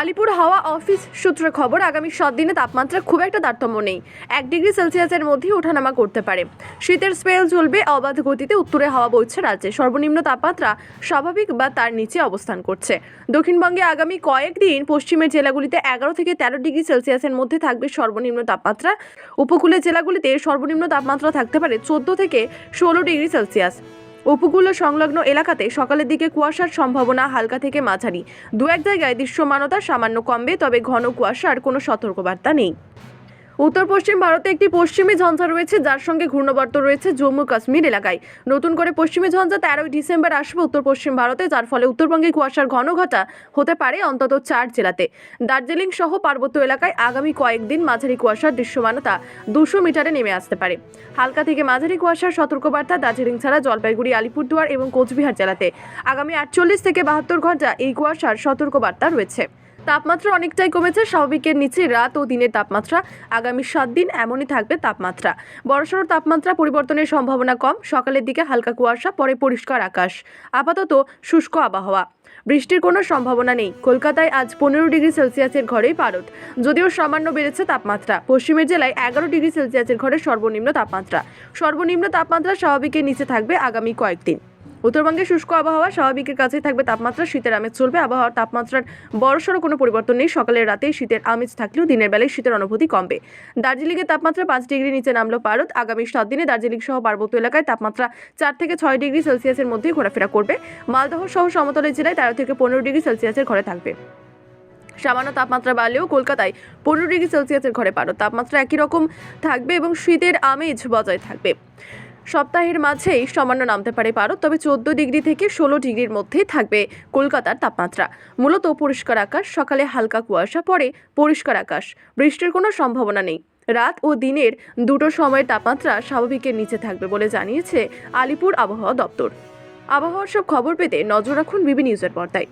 আলিপুর হাওয়া অফিস সূত্রে খবর, আগামী সাত দিনে তাপমাত্রা খুব একটা তারতম্য নেই। এক ডিগ্রি সেলসিয়াসের মধ্যেই ওঠানামা করতে পারে। শীতের স্পেল চলবে অবাধ গতিতে উত্তরে হাওয়া বইছে রাজ্যে। সর্বনিম্ন তাপমাত্রা স্বাভাবিক বা তার নিচে অবস্থান করছে। দক্ষিণবঙ্গে আগামী কয়েকদিন পশ্চিমের জেলাগুলিতে এগারো থেকে তেরো ডিগ্রি সেলসিয়াসের মধ্যে থাকবে সর্বনিম্ন তাপমাত্রা। উপকূলের জেলাগুলিতে সর্বনিম্ন তাপমাত্রা থাকতে পারে চোদ্দ থেকে ষোলো ডিগ্রি সেলসিয়াস। উপকূল সংলগ্ন এলাকাতে সকালের দিকে কুয়াশার সম্ভাবনা হালকা থেকে মাঝারি। দু এক জায়গায় দৃশ্যমানতা সামান্য কমবে, তবে ঘন কুয়াশার কোনো সতর্কবার্তা নেই। উত্তর পশ্চিম ভারতে একটি পশ্চিমী ঝঞ্ঝা রয়েছে, যার সঙ্গে ঘূর্ণবর্ত রয়েছে জম্মু কাশ্মীর এলাকায়। নতুন করে পশ্চিমী ঝঞ্ঝা তেরোই ডিসেম্বর আসবে উত্তর পশ্চিম ভারতে, যার ফলে উত্তরবঙ্গে কুয়াশার ঘন ঘটা হতে পারে অন্তত চার জেলাতে। দার্জিলিং সহ পার্বত্য এলাকায় আগামী কয়েকদিন মাঝারি কুয়াশার দৃশ্যমানতা দুশো মিটারে নেমে আসতে পারে। হালকা থেকে মাঝারি কুয়াশার সতর্কবার্তা দার্জিলিং ছাড়া জলপাইগুড়ি, আলিপুরদুয়ার এবং কোচবিহার জেলাতে। আগামী আটচল্লিশ থেকে বাহাত্তর ঘণ্টা এই কুয়াশার সতর্কবার্তা রয়েছে। তাপমাত্রা অনেকটাই কমেছে, স্বাভাবিকের নিচে রাত ও দিনের তাপমাত্রা। আগামী সাত দিন এমনই থাকবে তাপমাত্রা। বড়সড় তাপমাত্রা পরিবর্তনের সম্ভাবনা কম। সকালের দিকে হালকা কুয়াশা, পরে পরিষ্কার আকাশ। আপাতত শুষ্ক আবহাওয়া। বৃষ্টির কোনো সম্ভাবনা নেই। কলকাতায় আজ পনেরো ডিগ্রি সেলসিয়াসের ঘরেই পারদ। যদিও সামান্য বেড়েছে তাপমাত্রা। পশ্চিমের জেলায় এগারো ডিগ্রি সেলসিয়াসের ঘরে সর্বনিম্ন তাপমাত্রা। সর্বনিম্ন তাপমাত্রা স্বাভাবিকের নিচে থাকবে আগামী কয়েকদিন। উত্তরবঙ্গে শুষ্ক আবহাওয়া স্বাভাবিকের কাছেই থাকবে তাপমাত্রা। শীতের আমেজ চলবে, আবহাওয়ার তাপমাত্রার বড়সড় কোনো পরিবর্তন নেই। সকালের রাতে শীতের আমেজ থাকলেও দিনের বেলায় শীতের অনুভূতি কমবে। দার্জিলিংয়ের তাপমাত্রা পাঁচ ডিগ্রি নিচে নামলো পারদ। আগামী সাত দিনে দার্জিলিং সহ পার্বত্য এলাকায় তাপমাত্রা চার থেকে ছয় ডিগ্রি সেলসিয়াসের মধ্যেই ঘোরাফেরা করবে। মালদহ সহ সমতলের জেলায় তেরো থেকে পনেরো ডিগ্রি সেলসিয়াসের ঘরে থাকবে। সামান্য তাপমাত্রা বাড়লেও কলকাতায় পনেরো ডিগ্রি সেলসিয়াসের ঘরে পারদ। তাপমাত্রা একই রকম থাকবে এবং শীতের আমেজ বজায় থাকবে। সপ্তাহের মাঝেই সামান্য নামতে পারে পারো তবে চোদ্দ ডিগ্রি থেকে ষোলো ডিগ্রির মধ্যেই থাকবে কলকাতার তাপমাত্রা। মূলত পরিষ্কার আকাশ, সকালে হালকা কুয়াশা পরে পরিষ্কার আকাশ। বৃষ্টির কোনো সম্ভাবনা নেই। রাত ও দিনের দুটো সময়ের তাপমাত্রা স্বাভাবিকের নিচে থাকবে বলে জানিয়েছে আলিপুর আবহাওয়া দপ্তর। আবহাওয়ার সব খবর পেতে নজর রাখুন বিবি নিউজের পর্দায়।